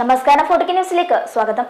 നമസ്കാരം ഫോർട്ടിക് ന്യൂസിലേക്ക് സ്വാഗതം.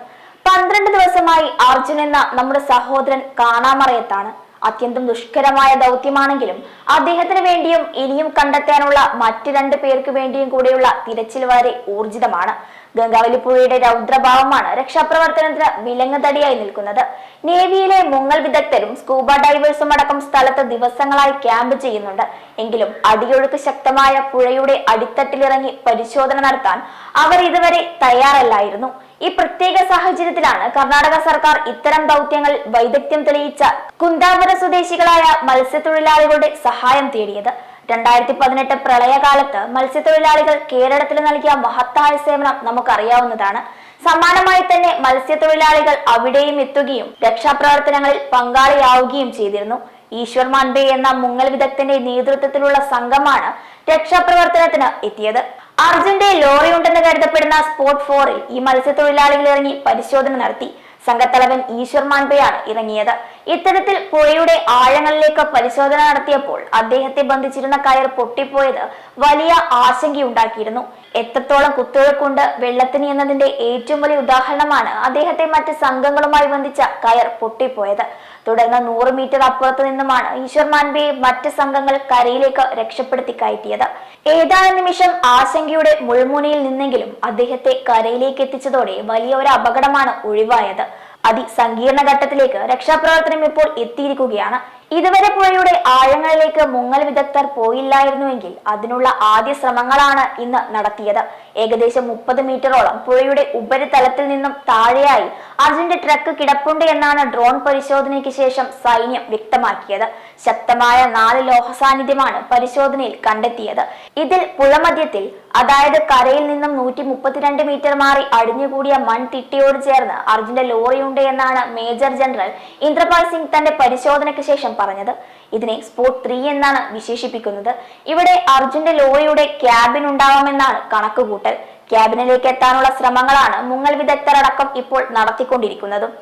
പന്ത്രണ്ട് ദിവസമായി അർജുൻ എന്ന നമ്മുടെ സഹോദരൻ കാണാമറയത്താണ്. അത്യന്തം ദുഷ്കരമായ ദൗത്യമാണെങ്കിലും അദ്ദേഹത്തിന് വേണ്ടിയും ഇനിയും കണ്ടെത്താനുള്ള മറ്റു രണ്ട് പേർക്ക് വേണ്ടിയും കൂടെയുള്ള തിരച്ചിൽ വളരെ ഊർജിതമാണ്. ഗംഗാവലിപ്പുഴയുടെ രൗദ്രഭാവമാണ് രക്ഷാപ്രവർത്തനത്തിന് വിലങ്ങുതടിയായി നിൽക്കുന്നത്. നേവിയിലെ മുങ്ങൽ വിദഗ്ധരും സ്കൂബ ഡൈവേഴ്സും അടക്കം സ്ഥലത്ത് ദിവസങ്ങളായി ക്യാമ്പ് ചെയ്യുന്നുണ്ട്. എങ്കിലും അടിയൊഴുക്ക് ശക്തമായ പുഴയുടെ അടിത്തട്ടിലിറങ്ങി പരിശോധന നടത്താൻ അവർ ഇതുവരെ തയ്യാറല്ലായിരുന്നു. ഈ പ്രത്യേക സാഹചര്യത്തിലാണ് കർണാടക സർക്കാർ ഇത്തരം ദൗത്യങ്ങൾ വൈദഗ്ധ്യം തെളിയിച്ച കുന്താപുര സ്വദേശികളായ മത്സ്യത്തൊഴിലാളികളുടെ സഹായം തേടിയത്. രണ്ടായിരത്തി പതിനെട്ട് പ്രളയകാലത്ത് മത്സ്യത്തൊഴിലാളികൾ കേരളത്തിൽ നൽകിയ മഹത്തായ സേവനം നമുക്കറിയാവുന്നതാണ്. സമാനമായി തന്നെ മത്സ്യത്തൊഴിലാളികൾ അവിടെയും എത്തുകയും രക്ഷാപ്രവർത്തനങ്ങളിൽ പങ്കാളിയാവുകയും ചെയ്തിരുന്നു. ഈശ്വർ മാൻബെ എന്ന മുങ്ങൽ വിദഗ്ധന്റെ നേതൃത്വത്തിലുള്ള സംഘമാണ് രക്ഷാപ്രവർത്തനത്തിന് എത്തിയത്. അർജുന്റെ ലോറി ഉണ്ടെന്ന് കരുതപ്പെടുന്ന സ്പോട്ട് ഫോറിൽ ഈ മത്സ്യത്തൊഴിലാളികൾ ഇറങ്ങി പരിശോധന നടത്തി. സംഘത്തലവൻ ഈശ്വർ മാൻപയാണ് ഇറങ്ങിയത്. ഇത്തരത്തിൽ പുഴയുടെ ആഴങ്ങളിലേക്ക് പരിശോധന നടത്തിയപ്പോൾ അദ്ദേഹത്തെ ബന്ധിച്ചിരുന്ന കയർ പൊട്ടിപ്പോയത് വലിയ ആശങ്കയുണ്ടാക്കിയിരുന്നു. എത്രത്തോളം കുത്തൊഴുക്കുണ്ട് വെള്ളത്തിന് എന്നതിന്റെ ഏറ്റവും വലിയ ഉദാഹരണമാണ് അദ്ദേഹത്തെ മറ്റ് സംഘങ്ങളുമായി ബന്ധിച്ച കയർ പൊട്ടിപ്പോയത്. തുടർന്ന് നൂറ് മീറ്റർ അപ്പുറത്ത് നിന്നുമാണ് ഈശ്വർ മാൻബിയെ മറ്റ് സംഘങ്ങൾ കരയിലേക്ക് രക്ഷപ്പെടുത്തി കയറ്റിയത്. ഏതാനും നിമിഷം ആശങ്കയുടെ മുൾമുനയിൽ നിന്നെങ്കിലും അദ്ദേഹത്തെ കരയിലേക്ക് എത്തിച്ചതോടെ വലിയ ഒരു അപകടമാണ് ഒഴിവായത്. അതിസങ്കീർണ ഘട്ടത്തിലേക്ക് രക്ഷാപ്രവർത്തനം ഇപ്പോൾ എത്തിയിരിക്കുകയാണ്. ഇതുവരെ പുഴയുടെ ആഴങ്ങളിലേക്ക് മുങ്ങൽ വിദഗ്ധർ പോയില്ലായിരുന്നുവെങ്കിൽ അതിനുള്ള ആദ്യ ശ്രമങ്ങളാണ് ഇന്ന് നടത്തിയത്. ഏകദേശം മുപ്പത് മീറ്ററോളം പുഴയുടെ ഉപരിതലത്തിൽ നിന്നും താഴെയായി അർജുന്റെ ട്രക്ക് കിടപ്പുണ്ട് എന്നാണ് ഡ്രോൺ പരിശോധനയ്ക്ക് ശേഷം സൈന്യം വ്യക്തമാക്കിയത്. ശക്തമായ നാല് ലോഹ സാന്നിധ്യമാണ് പരിശോധനയിൽ കണ്ടെത്തിയത്. ഇതിൽ പുഴമധ്യത്തിൽ അതായത് കരയിൽ നിന്നും നൂറ്റി മുപ്പത്തിരണ്ട് മീറ്റർ മാറി അടിഞ്ഞുകൂടിയ മൺതിട്ടിയോട് ചേർന്ന് അർജുന്റെ ലോറിയുണ്ട് എന്നാണ് മേജർ ജനറൽ ഇന്ദ്രപാൽ സിംഗ് തന്റെ പരിശോധനയ്ക്ക് ശേഷം പറഞ്ഞത്. ഇതിനെ സ്പോട്ട് ത്രീ എന്നാണ് വിശേഷിപ്പിക്കുന്നത്. ഇവിടെ അർജുന്റെ ലോറിയുടെ ക്യാബിൻ ഉണ്ടാവുമെന്നാണ് കണക്കുകൂട്ടൽ. ക്യാബിനിലേക്ക് എത്താനുള്ള ശ്രമങ്ങളാണ് മുങ്ങൽ വിദഗ്ധരടക്കം ഇപ്പോൾ നടത്തിക്കൊണ്ടിരിക്കുന്നതും.